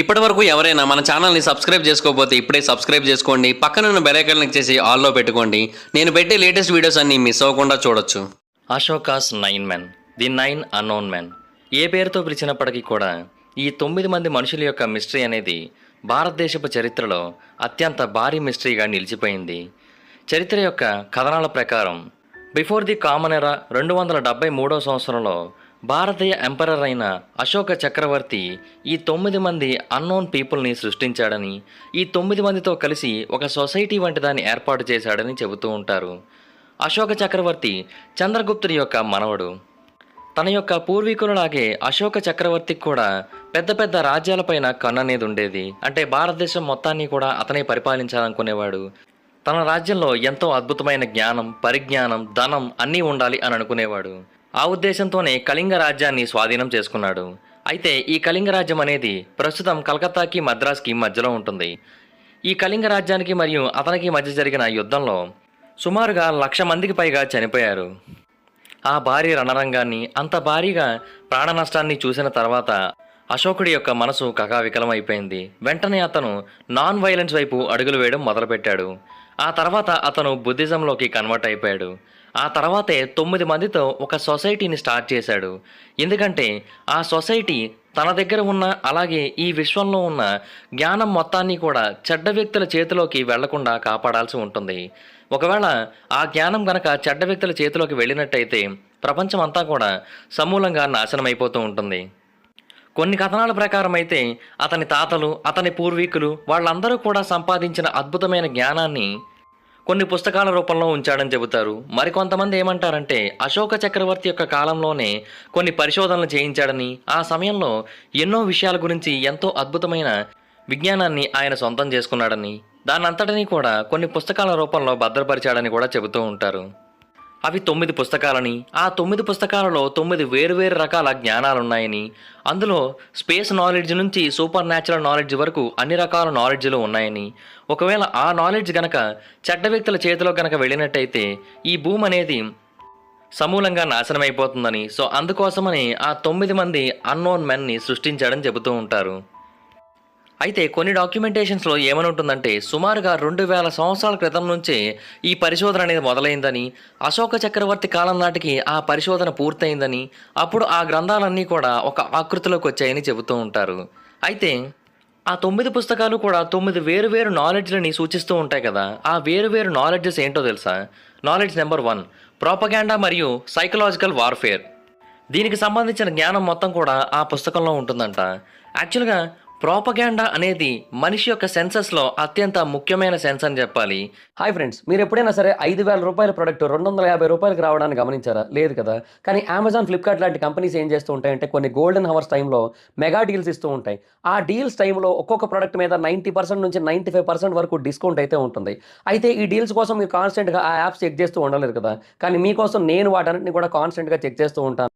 ఇప్పటి వరకు ఎవరైనా మన ఛానల్ని సబ్స్క్రైబ్ చేసుకోకపోతే ఇప్పుడే సబ్స్క్రైబ్ చేసుకోండి. పక్కనున్న బెల్ క్లిక్ చేసి ఆల్లో పెట్టుకోండి. నేను పెట్టే లేటెస్ట్ వీడియోస్ అన్ని మిస్ అవ్వకుండా చూడొచ్చు. Ashoka's nine men the nine unknown men. ఏ పేరుతో పిలిచినప్పటికీ కూడా ఈ తొమ్మిది మంది మనుషుల యొక్క మిస్టరీ అనేది భారతదేశపు చరిత్రలో అత్యంత భారీ మిస్టరీగా నిలిచిపోయింది. చరిత్ర యొక్క కథనాల ప్రకారం బిఫోర్ ది కామన్ ఎరా రెండు వందల డెబ్బై మూడో సంవత్సరంలో భారతీయ ఎంపరర్ అయిన అశోక చక్రవర్తి ఈ తొమ్మిది మంది అన్నోన్ పీపుల్ని సృష్టించాడని ఈ తొమ్మిది మందితో కలిసి ఒక సొసైటీ వంటి దాన్ని ఏర్పాటు చేశాడని చెబుతూ ఉంటారు. అశోక చక్రవర్తి చంద్రగుప్తుడి యొక్క మనవడు. తన యొక్క పూర్వీకులలాగే అశోక చక్రవర్తికి కూడా పెద్ద పెద్ద రాజ్యాలపైన కన్ను అనేది ఉండేది. అంటే భారతదేశం మొత్తాన్ని కూడా అతనే పరిపాలించాలనుకునేవాడు. తన రాజ్యంలో ఎంతో అద్భుతమైన జ్ఞానం పరిజ్ఞానం ధనం అన్నీ ఉండాలి అని అనుకునేవాడు. ఆ ఉద్దేశంతోనే కళింగ రాజ్యాన్ని స్వాధీనం చేసుకున్నాడు. అయితే ఈ కళింగ రాజ్యం అనేది ప్రస్తుతం కలకత్తాకి మద్రాస్కి మధ్యలో ఉంటుంది. ఈ కళింగ రాజ్యానికి మరియు అతనికి మధ్య జరిగిన యుద్ధంలో సుమారుగా లక్ష మందికి పైగా చనిపోయారు. ఆ భారీ రణరంగాన్ని అంత భారీగా ప్రాణ నష్టాన్ని చూసిన తర్వాత అశోకుడి యొక్క మనసు కకావికలమైపోయింది. వెంటనే అతను నాన్ వైలెన్స్ వైపు అడుగులు వేయడం మొదలుపెట్టాడు. ఆ తర్వాత అతను బుద్ధిజంలోకి కన్వర్ట్ అయిపోయాడు. ఆ తర్వాతే తొమ్మిది మందితో ఒక సొసైటీని స్టార్ట్ చేశాడు. ఎందుకంటే ఆ సొసైటీ తన దగ్గర ఉన్న అలాగే ఈ విశ్వంలో ఉన్న జ్ఞానం మొత్తాన్ని కూడా చెడ్డ వ్యక్తుల చేతిలోకి వెళ్ళకుండా కాపాడాల్సి ఉంటుంది. ఒకవేళ ఆ జ్ఞానం గనక చెడ్డ వ్యక్తుల చేతిలోకి వెళ్ళినట్టయితే ప్రపంచం అంతా కూడా సమూలంగా నాశనమైపోతూ ఉంటుంది. కొన్ని కథనాల ప్రకారం అయితే అతని తాతలు అతని పూర్వీకులు వాళ్ళందరూ కూడా సంపాదించిన అద్భుతమైన జ్ఞానాన్ని కొన్ని పుస్తకాల రూపంలో ఉంచాడని చెబుతారు. మరికొంతమంది ఏమంటారంటే అశోక చక్రవర్తి యొక్క కాలంలోనే కొన్ని పరిశోధనలు చేయించాడని ఆ సమయంలో ఎన్నో విషయాల గురించి ఎంతో అద్భుతమైన విజ్ఞానాన్ని ఆయన సొంతం చేసుకున్నాడని దానంతటినీ కూడా కొన్ని పుస్తకాల రూపంలో భద్రపరిచాడని కూడా చెబుతూ ఉంటారు. అవి తొమ్మిది పుస్తకాలని ఆ తొమ్మిది పుస్తకాలలో తొమ్మిది వేరువేరు రకాల జ్ఞానాలున్నాయని అందులో స్పేస్ నాలెడ్జ్ నుంచి సూపర్ న్యాచురల్ నాలెడ్జ్ వరకు అన్ని రకాల నాలెడ్జ్లు ఉన్నాయని. ఒకవేళ ఆ నాలెడ్జ్ గనక చెడ్డ వ్యక్తుల చేతిలో గనక వెళ్ళినట్టయితే ఈ భూమి అనేది సమూలంగా నాశనమైపోతుందని సో అందుకోసమని ఆ తొమ్మిది మంది అన్నోన్ మెన్ని సృష్టించాడని చెబుతూ ఉంటారు. అయితే కొన్ని డాక్యుమెంటేషన్స్లో ఏమని ఉంటుందంటే సుమారుగా రెండు వేల సంవత్సరాల క్రితం నుంచే ఈ పరిశోధన అనేది మొదలైందని అశోక చక్రవర్తి కాలం నాటికి ఆ పరిశోధన పూర్తయిందని అప్పుడు ఆ గ్రంథాలన్నీ కూడా ఒక ఆకృతిలోకి వచ్చాయని చెబుతూ ఉంటారు. అయితే ఆ తొమ్మిది పుస్తకాలు కూడా తొమ్మిది వేరు వేరు నాలెడ్జ్లని సూచిస్తూ ఉంటాయి కదా ఆ వేరు వేరు నాలెడ్జెస్ ఏంటో తెలుసా? నాలెడ్జ్ నెంబర్ వన్ ప్రాపగాండా మరియు సైకలాజికల్ వార్ఫేర్ దీనికి సంబంధించిన జ్ఞానం మొత్తం కూడా ఆ పుస్తకంలో ఉంటుందంట. యాక్చువల్గా ప్రోపగాండా అనేది మనిషి యొక్క సెన్సెస్లో అత్యంత ముఖ్యమైన సెన్స్ అని చెప్పాలి. హాయ్ ఫ్రెండ్స్ మీరు ఎప్పుడైనా సరే ఐదు వేల రూపాయల ప్రొడక్ట్ రెండు వందల యాభై రూపాయలకి రావడానికి గమనించారా? లేదు కదా. కానీ అమెజాన్ ఫ్లిప్కార్ట్ లాంటి కంపెనీస్ ఏం చేస్తూ ఉంటాయంటే కొన్ని గోల్డెన్ హవర్స్ టైంలో మెగా డీల్స్ ఇస్తూ ఉంటాయి. ఆ డీల్స్ టైంలో ఒక్కొక్క ప్రొడక్ట్ మీద నైంటీ పర్సెంట్ నుంచి నైంటీ ఫైవ్ పర్సెంట్ వరకు డిస్కౌంట్ అయితే ఉంటుంది. అయితే ఈ డీల్స్ కోసం మీరు కాన్స్టెంట్గా ఆ యాప్స్ చెక్ చేస్తూ ఉండలేదు కదా. కానీ మీకోసం నేను వాటన్నిటిని కూడా కాన్స్టెంట్గా చెక్ చేస్తూ ఉంటాను.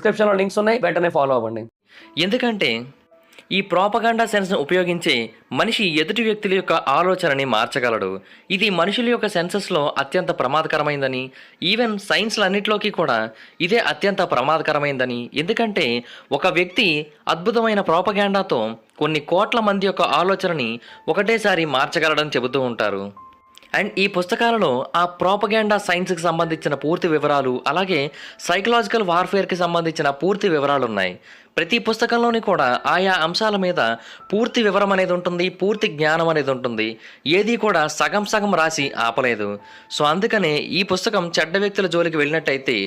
డిస్క్రిప్షన్లో లింక్స్ ఉన్నాయి. వెంటనే ఫాలో అవ్వండి. ఎందుకంటే ఈ ప్రోపగాండా సెన్స్ను ఉపయోగించి మనిషి ఎదుటి వ్యక్తుల యొక్క ఆలోచనని మార్చగలడు. ఇది మనుషుల యొక్క సెన్సెస్లో అత్యంత ప్రమాదకరమైందని ఈవెన్ సైన్స్లన్నిటిలోకి కూడా ఇదే అత్యంత ప్రమాదకరమైందని. ఎందుకంటే ఒక వ్యక్తి అద్భుతమైన ప్రోపగాండాతో కొన్ని కోట్ల మంది యొక్క ఆలోచనని ఒకటేసారి మార్చగలడని చెబుతూ ఉంటారు. అండ్ ఈ పుస్తకాలలో ఆ ప్రాపగాండా సైన్స్కి సంబంధించిన పూర్తి వివరాలు అలాగే సైకలాజికల్ వార్ఫేర్కి సంబంధించిన పూర్తి వివరాలు ఉన్నాయి ప్రతి పుస్తకంలోని కూడా ఆయా అంశాల మీద పూర్తి వివరం అనేది ఉంటుంది పూర్తి జ్ఞానం అనేది ఉంటుంది. ఏది కూడా సగం సగం రాసి ఆపలేదు. సో అందుకనే ఈ పుస్తకం చెడ్డ వ్యక్తుల జోలికి వెళ్ళినట్టయితే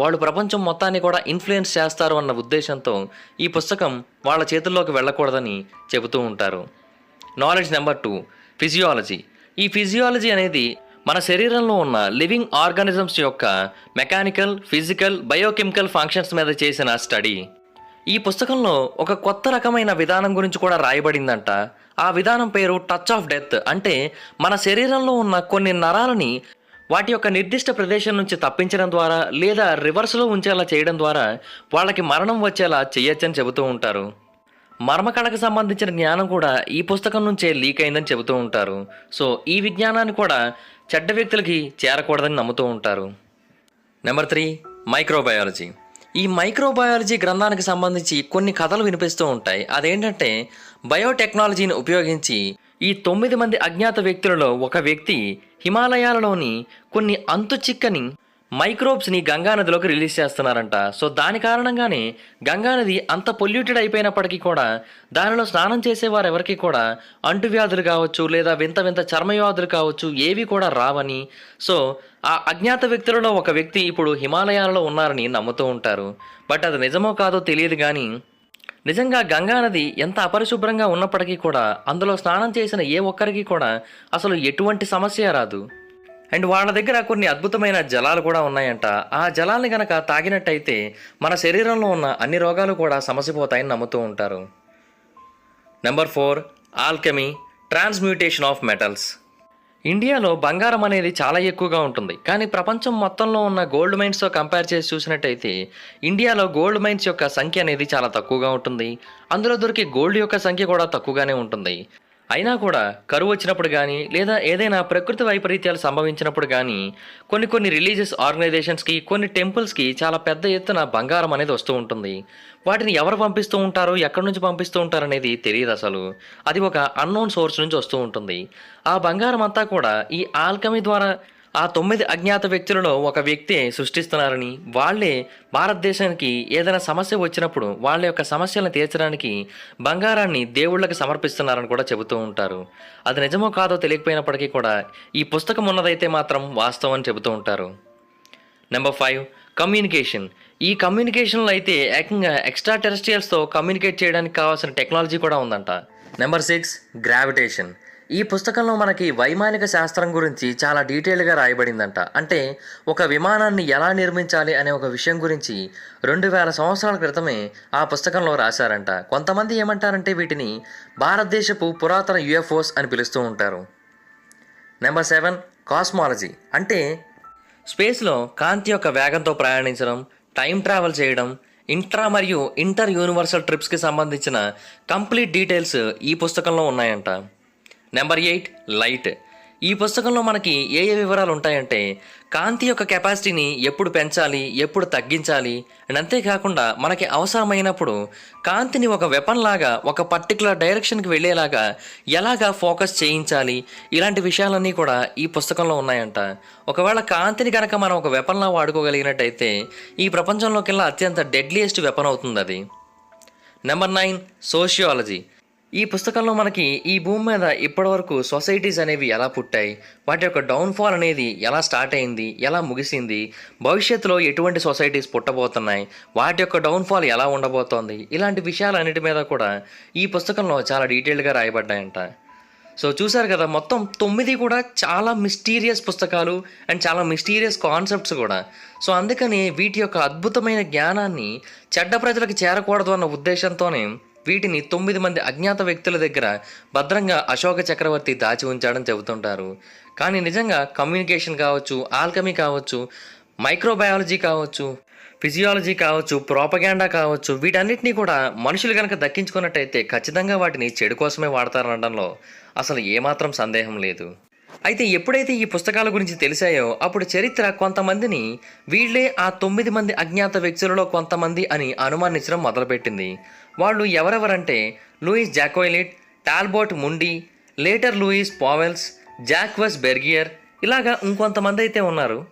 వాళ్ళు ప్రపంచం మొత్తాన్ని కూడా ఇన్ఫ్లుయెన్స్ చేస్తారు అన్న ఉద్దేశంతో ఈ పుస్తకం వాళ్ళ చేతుల్లోకి వెళ్ళకూడదని చెబుతూ ఉంటారు. Knowledge number two physiology. ఈ ఫిజియాలజీ అనేది మన శరీరంలో ఉన్న లివింగ్ ఆర్గానిజమ్స్ యొక్క మెకానికల్ ఫిజికల్ బయోకెమికల్ ఫంక్షన్స్ మీద చేసిన స్టడీ. ఈ పుస్తకంలో ఒక కొత్త రకమైన విధానం గురించి కూడా రాయబడిందంట. ఆ విధానం పేరు టచ్ ఆఫ్ డెత్ అంటే మన శరీరంలో ఉన్న కొన్ని నరాలని వాటి యొక్క నిర్దిష్ట ప్రదేశం నుంచి తప్పించడం ద్వారా లేదా రివర్స్లో ఉంచేలా చేయడం ద్వారా వాళ్ళకి మరణం వచ్చేలా చేయొచ్చని చెబుతూ ఉంటారు. మర్మకళకు సంబంధించిన జ్ఞానం కూడా ఈ పుస్తకం నుంచే లీక్ అయిందని చెబుతూ ఉంటారు. సో ఈ విజ్ఞానాన్ని కూడా చెడ్డ వ్యక్తులకి చేరకూడదని నమ్ముతూ ఉంటారు. Number three microbiology. ఈ మైక్రోబయాలజీ గ్రంథానికి సంబంధించి కొన్ని కథలు వినిపిస్తూ ఉంటాయి. అదేంటంటే బయోటెక్నాలజీని ఉపయోగించి ఈ తొమ్మిది మంది అజ్ఞాత వ్యక్తులలో ఒక వ్యక్తి హిమాలయాలలోని కొన్ని అంతు చిక్కని మైక్రోబ్స్ని గంగానదిలోకి రిలీజ్ చేస్తున్నారంట. సో దాని కారణంగానే గంగానది అంత పొల్యూటెడ్ అయిపోయినప్పటికీ కూడా దానిలో స్నానం చేసేవారు ఎవరికి కూడా అంటువ్యాధులు కావచ్చు లేదా వింత వింత చర్మవ్యాధులు కావచ్చు ఏవి కూడా రావని. సో ఆ అజ్ఞాత వ్యక్తులలో ఒక వ్యక్తి ఇప్పుడు హిమాలయాలలో ఉన్నారని నమ్ముతూ ఉంటారు. బట్ అది నిజమో కాదో తెలియదు కానీ నిజంగా గంగానది ఎంత అపరిశుభ్రంగా ఉన్నప్పటికీ కూడా అందులో స్నానం చేసిన ఏ ఒక్కరికి కూడా అసలు ఎటువంటి సమస్య రాదు. అండ్ వాళ్ళ దగ్గర కొన్ని అద్భుతమైన జలాలు కూడా ఉన్నాయంట. ఆ జలాల్ని గనక తాగినట్టయితే మన శరీరంలో ఉన్న అన్ని రోగాలు కూడా సమసిపోతాయని నమ్ముతూ ఉంటారు. Number four alchemy transmutation of metals ఇండియాలో బంగారం అనేది చాలా ఎక్కువగా ఉంటుంది. కానీ ప్రపంచం మొత్తంలో ఉన్న గోల్డ్ మైన్స్తో కంపేర్ చేసి చూసినట్టయితే ఇండియాలో గోల్డ్ మైన్స్ యొక్క సంఖ్య అనేది చాలా తక్కువగా ఉంటుంది. అందులో దొరికే గోల్డ్ యొక్క సంఖ్య కూడా తక్కువగానే ఉంటుంది. అయినా కూడా కరువు వచ్చినప్పుడు కానీ లేదా ఏదైనా ప్రకృతి వైపరీత్యాలు సంభవించినప్పుడు కానీ కొన్ని కొన్ని రిలీజియస్ ఆర్గనైజేషన్స్కి కొన్ని టెంపుల్స్కి చాలా పెద్ద ఎత్తున బంగారం అనేది వస్తూ ఉంటుంది. వాటిని ఎవరు పంపిస్తూ ఉంటారు ఎక్కడి నుంచి పంపిస్తూ ఉంటారు అనేది తెలియదు అసలు. అది ఒక అన్నోన్ సోర్స్ నుంచి వస్తూ ఉంటుంది. ఆ బంగారం అంతా కూడా ఈ ఆల్కమీ ద్వారా ఆ తొమ్మిది అజ్ఞాత వ్యక్తులలో ఒక వ్యక్తే సృష్టిస్తున్నారని వాళ్ళే భారతదేశానికి ఏదైనా సమస్య వచ్చినప్పుడు వాళ్ళ యొక్క సమస్యలను తీర్చడానికి బంగారాన్ని దేవుళ్ళకి సమర్పిస్తున్నారని కూడా చెబుతూ ఉంటారు. అది నిజమో కాదో తెలియకపోయినప్పటికీ కూడా ఈ పుస్తకం ఉన్నదైతే మాత్రం వాస్తవం అని చెబుతూ ఉంటారు. నెంబర్ ఫైవ్ కమ్యూనికేషన్ ఈ కమ్యూనికేషన్లో అయితే ఏకంగా ఎక్స్ట్రా టెరెస్ట్రియల్స్తో కమ్యూనికేట్ చేయడానికి కావాల్సిన టెక్నాలజీ కూడా ఉందంట. నెంబర్ సిక్స్ గ్రావిటేషన్ ఈ పుస్తకంలో మనకి వైమానిక శాస్త్రం గురించి చాలా డీటెయిల్గా రాయబడిందంట. అంటే ఒక విమానాన్ని ఎలా నిర్మించాలి అనే ఒక విషయం గురించి రెండు వేల సంవత్సరాల క్రితమే ఆ పుస్తకంలో రాశారంట. కొంతమంది ఏమంటారంటే వీటిని భారతదేశపు పురాతన యుఎఫ్ఓస్ అని పిలుస్తూ ఉంటారు. Number seven cosmology. అంటే స్పేస్లో కాంతి యొక్క వేగంతో ప్రయాణించడం టైం ట్రావెల్ చేయడం ఇంట్రా మరియు ఇంటర్ యూనివర్సల్ ట్రిప్స్కి సంబంధించిన కంప్లీట్ డీటెయిల్స్ ఈ పుస్తకంలో ఉన్నాయంట. Number eight light. ఈ పుస్తకంలో మనకి ఏ ఏ వివరాలు ఉంటాయంటే కాంతి యొక్క కెపాసిటీని ఎప్పుడు పెంచాలి ఎప్పుడు తగ్గించాలి అండ్ అంతేకాకుండా మనకి అవసరమైనప్పుడు కాంతిని ఒక వెపన్ లాగా ఒక పర్టికులర్ డైరెక్షన్కి వెళ్ళేలాగా ఎలాగా ఫోకస్ చేయించాలి ఇలాంటి విషయాలన్నీ కూడా ఈ పుస్తకంలో ఉన్నాయంట. ఒకవేళ కాంతిని కనుక మనం ఒక వెపన్లా వాడుకోగలిగినట్టయితే ఈ ప్రపంచంలోకెల్లా అత్యంత డెడ్లీయెస్ట్ వెపన్ అవుతుంది అది నెంబర్ నైన్ సోషియాలజీ. ఈ పుస్తకంలో మనకి ఈ భూమి మీద ఇప్పటివరకు సొసైటీస్ అనేవి ఎలా పుట్టాయి? వాటి యొక్క డౌన్ఫాల్ అనేది ఎలా స్టార్ట్ అయింది? ఎలా ముగిసింది? భవిష్యత్తులో ఎటువంటి సొసైటీస్ పుట్టబోతున్నాయి? వాటి యొక్క డౌన్ఫాల్ ఎలా ఉండబోతోంది? ఇలాంటి విషయాలన్నిటి మీద కూడా ఈ పుస్తకంలో చాలా డీటెయిల్గా రాయబడ్డాయంట. సో చూసారు కదా మొత్తం తొమ్మిది కూడా చాలా మిస్టీరియస్ పుస్తకాలు అండ్ చాలా మిస్టీరియస్ కాన్సెప్ట్స్ కూడా. సో అందుకని వీటి యొక్క అద్భుతమైన జ్ఞానాన్ని చెడ్డ ప్రజలకు చేరకూడదు అన్న ఉద్దేశంతోనే వీటిని తొమ్మిది మంది అజ్ఞాత వ్యక్తుల దగ్గర భద్రంగా అశోక చక్రవర్తి దాచి ఉంచాడని చెబుతుంటారు. కానీ నిజంగా కమ్యూనికేషన్ కావచ్చు ఆల్కమీ కావచ్చు మైక్రోబయాలజీ కావచ్చు ఫిజియాలజీ కావచ్చు ప్రోపగాండా కావచ్చు వీటన్నిటినీ కూడా మనుషులు కనుక దక్కించుకున్నట్టయితే ఖచ్చితంగా వాటిని చెడు కోసమే వాడతారనడంలో అసలు ఏమాత్రం సందేహం లేదు. అయితే ఎప్పుడైతే ఈ పుస్తకాల గురించి తెలిసాయో అప్పుడు చరిత్ర కొంతమందిని వీళ్ళే ఆ తొమ్మిది మంది అజ్ఞాత వ్యక్తులలో కొంతమంది అని అనుమానించడం మొదలుపెట్టింది. వాళ్ళు ఎవరెవరంటే Louis Jacolliot Talbot Mundy later Louis Pauwels Jacques Bergier ఇలాగా ఇంకొంతమంది అయితే ఉన్నారు.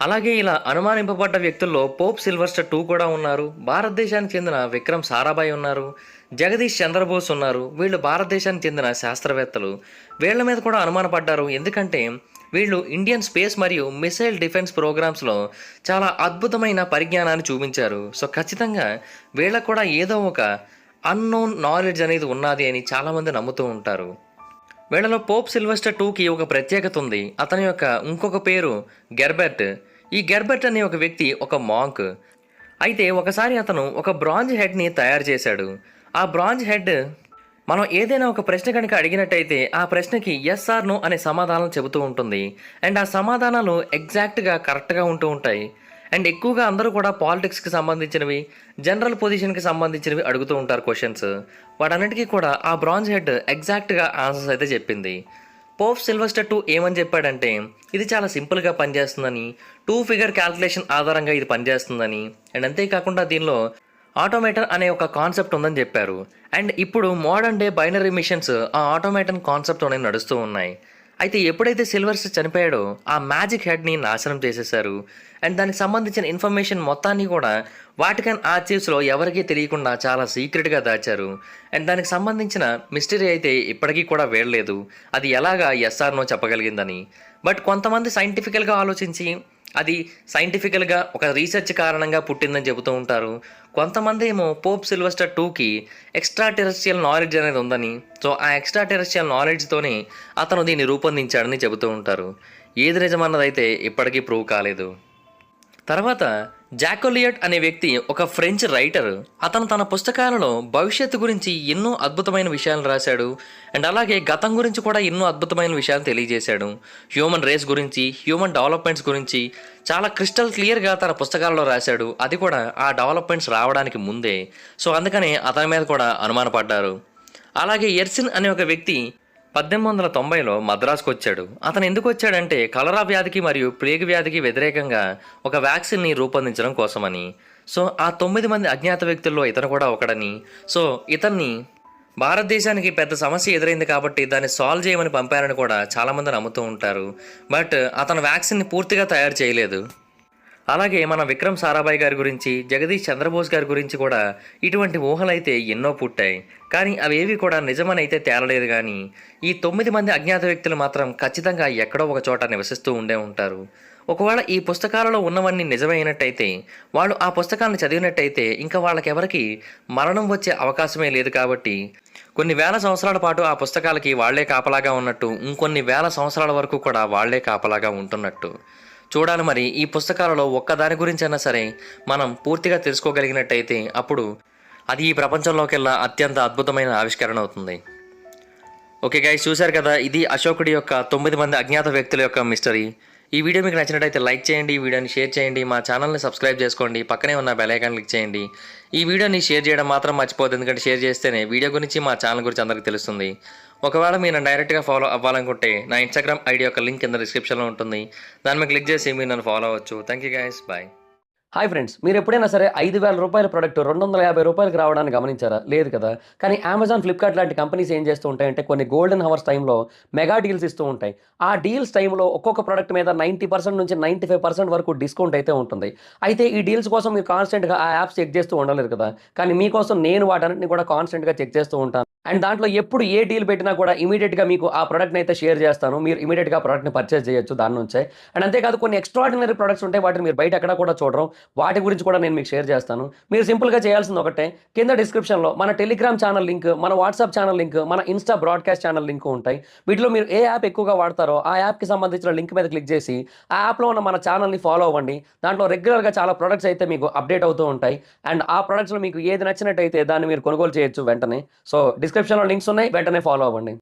అలాగే ఇలా అనుమానింపబడ్డ వ్యక్తుల్లో పోప్ సిల్వర్స్టర్ టూ కూడా ఉన్నారు. భారతదేశానికి చెందిన విక్రమ్ సారాభాయ్ ఉన్నారు. జగదీష్ చంద్రబోస్ ఉన్నారు. వీళ్ళు భారతదేశానికి చెందిన శాస్త్రవేత్తలు. వీళ్ళ మీద కూడా అనుమానపడ్డారు. ఎందుకంటే వీళ్ళు ఇండియన్ స్పేస్ మరియు మిసైల్ డిఫెన్స్ ప్రోగ్రామ్స్లో చాలా అద్భుతమైన పరిజ్ఞానాన్ని చూపించారు. సో ఖచ్చితంగా వీళ్ళకు కూడా ఏదో ఒక అన్నోన్ నాలెడ్జ్ అనేది ఉన్నది అని చాలామంది నమ్ముతూ ఉంటారు. వీళ్ళలో పోప్ సిల్వెస్టర్ టూకి ఒక ప్రత్యేకత ఉంది. అతని యొక్క ఇంకొక పేరు గెర్బెర్ట్ ఈ గెర్బెర్ట్ అనే ఒక వ్యక్తి ఒక మాంక్ అయితే ఒకసారి అతను ఒక బ్రాంజ్ హెడ్ని తయారు చేశాడు. ఆ బ్రాంజ్ హెడ్ మనం ఏదైనా ఒక ప్రశ్న కనుక అడిగినట్టయితే ఆ ప్రశ్నకి ఎస్ ఆర్ నో అనే సమాధానం చెబుతూ ఉంటుంది. అండ్ ఆ సమాధానాలు ఎగ్జాక్ట్గా కరెక్ట్గా ఉంటూ ఉంటాయి. అండ్ ఎక్కువగా అందరూ కూడా పాలిటిక్స్కి సంబంధించినవి జనరల్ పొజిషన్కి సంబంధించినవి అడుగుతూ ఉంటారు క్వశ్చన్స్ వాటన్నిటికీ కూడా ఆ బ్రాంజ్ హెడ్ ఎగ్జాక్ట్గా ఆన్సర్స్ అయితే చెప్పింది. పోప్ సిల్వస్టర్ టూ ఏమని చెప్పాడంటే ఇది చాలా సింపుల్గా పనిచేస్తుందని టూ ఫిగర్ క్యాల్కులేషన్ ఆధారంగా ఇది పనిచేస్తుందని. అండ్ అంతేకాకుండా దీనిలో ఆటోమేటర్ అనే ఒక కాన్సెప్ట్ ఉందని చెప్పారు. అండ్ ఇప్పుడు మోడర్న్ డే బైనరీ మిషన్స్ ఆ ఆటోమేటన్ కాన్సెప్ట్ అనేవి నడుస్తూ ఉన్నాయి. అయితే ఎప్పుడైతే సిల్వర్స్ చనిపోయాడో ఆ మ్యాజిక్ హెడ్ని నాశనం చేసేశారు. అండ్ దానికి సంబంధించిన ఇన్ఫర్మేషన్ మొత్తాన్ని కూడా వాటికన్ ఆర్చీవ్స్లో ఎవరికీ తెలియకుండా చాలా సీక్రెట్గా దాచారు. అండ్ దానికి సంబంధించిన మిస్టరీ అయితే ఇప్పటికీ కూడా వేయలేదు అది ఎలాగా ఎస్ఆర్నో చెప్పగలిగిందని. బట్ కొంతమంది సైంటిఫికల్గా ఆలోచించి అది సైంటిఫికల్గా ఒక రీసెర్చ్ కారణంగా పుట్టిందని చెబుతూ ఉంటారు. కొంతమంది ఏమో పోప్ సిల్వస్టర్ టూకి ఎక్స్ట్రా టెరెస్ట్రియల్ నాలెడ్జ్ అనేది ఉందని సో ఆ ఎక్స్ట్రా టెరెస్ట్రియల్ నాలెడ్జ్తోనే అతను దీన్ని రూపొందించాడని చెబుతూ ఉంటారు. ఏది నిజమన్నదైతే ఇప్పటికీ ప్రూవ్ కాలేదు. తర్వాత జాకోలియట్ అనే వ్యక్తి ఒక ఫ్రెంచ్ రైటర్. అతను తన పుస్తకాలలో భవిష్యత్తు గురించి ఎన్నో అద్భుతమైన విషయాలు రాశాడు. అండ్ అలాగే గతం గురించి కూడా ఎన్నో అద్భుతమైన విషయాలు తెలియజేశాడు. హ్యూమన్ రేస్ గురించి హ్యూమన్ డెవలప్మెంట్స్ గురించి చాలా క్రిస్టల్ క్లియర్గా తన పుస్తకాలలో రాశాడు. అది కూడా ఆ డెవలప్మెంట్స్ రావడానికి ముందే. సో అందుకనే అతని మీద కూడా అనుమానపడ్డారు. అలాగే ఎర్సిన్ అనే ఒక వ్యక్తి పద్దెనిమిది వందల తొంభైలో మద్రాసుకు వచ్చాడు అతను ఎందుకు వచ్చాడంటే కలరా వ్యాధికి మరియు ప్లేగ్ వ్యాధికి వ్యతిరేకంగా ఒక వ్యాక్సిన్ని రూపొందించడం కోసమని. సో ఆ తొమ్మిది మంది అజ్ఞాత వ్యక్తుల్లో ఇతను కూడా ఒకడని. సో ఇతన్ని భారతదేశానికి పెద్ద సమస్య ఎదురైంది కాబట్టి దాన్ని సాల్వ్ చేయమని పంపారని కూడా చాలామంది నమ్ముతూ ఉంటారు. బట్ అతను వ్యాక్సిన్ని పూర్తిగా తయారు చేయలేదు. అలాగే మన విక్రమ్ సారాభాయ్ గారి గురించి జగదీష్ చంద్రబోస్ గారి గురించి కూడా ఇటువంటి ఊహలైతే ఎన్నో పుట్టాయి. కానీ అవేవి కూడా నిజమనైతే తేలలేదు కానీ ఈ తొమ్మిది మంది అజ్ఞాత వ్యక్తులు మాత్రం ఖచ్చితంగా ఎక్కడో ఒక చోట నివసిస్తూ ఉండే ఉంటారు. ఒకవేళ ఈ పుస్తకాలలో ఉన్నవన్నీ నిజమైనట్టయితే వాళ్ళు ఆ పుస్తకాన్ని చదివినట్టయితే ఇంకా వాళ్ళకెవరికి మరణం వచ్చే అవకాశమే లేదు కాబట్టి కొన్ని వేల సంవత్సరాల పాటు ఆ పుస్తకాలకి వాళ్ళే కాపలాగా ఉన్నట్టు ఇంకొన్ని వేల సంవత్సరాల వరకు కూడా వాళ్ళే కాపలాగా ఉంటున్నట్టు. చూడాలి మరి ఈ పుస్తకాలలో ఒక్కదాని గురించైనా సరే మనం పూర్తిగా తెలుసుకోగలిగినట్టయితే అప్పుడు అది ఈ ప్రపంచంలోకెల్లా అత్యంత అద్భుతమైన ఆవిష్కరణ అవుతుంది. ఓకే గైస్ చూశారు కదా ఇది అశోకుడి యొక్క తొమ్మిది మంది అజ్ఞాత వ్యక్తుల యొక్క మిస్టరీ ఈ వీడియో మీకు నచ్చినట్టయితే లైక్ చేయండి ఈ వీడియోని షేర్ చేయండి మా ఛానల్ని సబ్స్క్రైబ్ చేసుకోండి పక్కనే ఉన్న బెలైకాన్ క్లిక్ చేయండి. ఈ వీడియోని షేర్ చేయడం మాత్రం మర్చిపోద్దు ఎందుకంటే షేర్ చేస్తేనే వీడియో గురించి మా ఛానల్ గురించి అందరికీ తెలుస్తుంది. ఒకవేళ మీరు నన్ను డైరెక్ట్గా ఫాలో అవ్వాలనుకుంటే నా ఇన్స్టాగ్రామ్ ఐడి యొక్క లింక్ కింద డిస్క్రిప్షన్లో ఉంటుంది. దాని మీద క్లిక్ చేసి మీరు నన్ను ఫాలో అవ్వచ్చు. Thank you guys bye hi friends మీరు ఎప్పుడైనా సరే ఐదు వేల రూపాయల ప్రొడక్ట్ రెండు వందల యాభై రూపాయలకు రావడానికి గమనించారా? లేదు కదా? కానీ అమెజాన్ ఫ్లిప్కార్ట్ లాంటి కంపెనీస్ ఏం చేస్తూ ఉంటాయంటే కొన్ని గోల్డెన్ హవర్స్ టైంలో మెగా డీల్స్ ఇస్తూ ఉంటాయి. ఆ డీల్స్ టైంలో ఒక్కొక్క ప్రొడక్ట్ మీద నైంటీ పర్సెంట్ నుంచి నైంటీ ఫైవ్ పర్సెంట్ వరకు డిస్కౌంట్ అయితే ఉంటుంది. అయితే ఈ డీల్స్ కోసం మీరు కాన్స్టెంట్గా ఆ యాప్స్ చెక్ చేస్తూ ఉండలేరు కదా? కానీ మీకోసం నేను వాటన్నిటిని కూడా కాన్స్టెంట్గా చెక్ చేస్తూ ఉంటాను. అండ్ దాంట్లో ఎప్పుడు ఏ డీల్ పెట్టినా కూడా ఇమీడియట్గా మీకు ఆ ప్రోడక్ట్ని అయితే షేర్ చేస్తాను. మీరు ఇమీడియట్గా ఆ ప్రోడక్ట్ని పర్చేస్ చేయొచ్చు దాని నుంచే. అండ్ అంతేకాదు కొన్ని ఎక్స్ట్రాడినరీ ప్రొడక్ట్స్ ఉంటాయి. వాటిని మీరు బయట ఎక్కడ కూడా చూడరు. వాటి గురించి కూడా నేను మీకు షేర్ చేస్తాను. మీరు సింపుల్గా చేయాల్సింది ఒకటే కింద డిస్క్రిప్షన్లో మన టెలిగ్రామ్ ఛానల్ లింక్ మన వాట్సాప్ ఛానల్ లింక్ మన ఇన్స్టా బ్రాడ్కాస్ట్ ఛానల్ లింక్ ఉంటాయి. వీటిలో మీరు ఏ యాప్ ఎక్కువగా వాడతారో ఆ యాప్కి సంబంధించిన లింక్ మీద క్లిక్ చేసి ఆ యాప్లో ఉన్న మన ఛానల్ని ఫాలో అవ్వండి. దాంట్లో రెగ్యులర్గా చాలా ప్రొడక్ట్స్ అయితే మీకు అప్డేట్ అవుతూ ఉంటాయి. అండ్ ఆ ప్రొడక్ట్స్లో మీకు ఏది నచ్చినట్టయితే దాన్ని మీరు కొనుగోలు చేయొచ్చు వెంటనే. సో డిస్క్రిప్షన్లో లింక్స్ ఉన్నాయి వెంటనే ఫాలో అవ్వండి.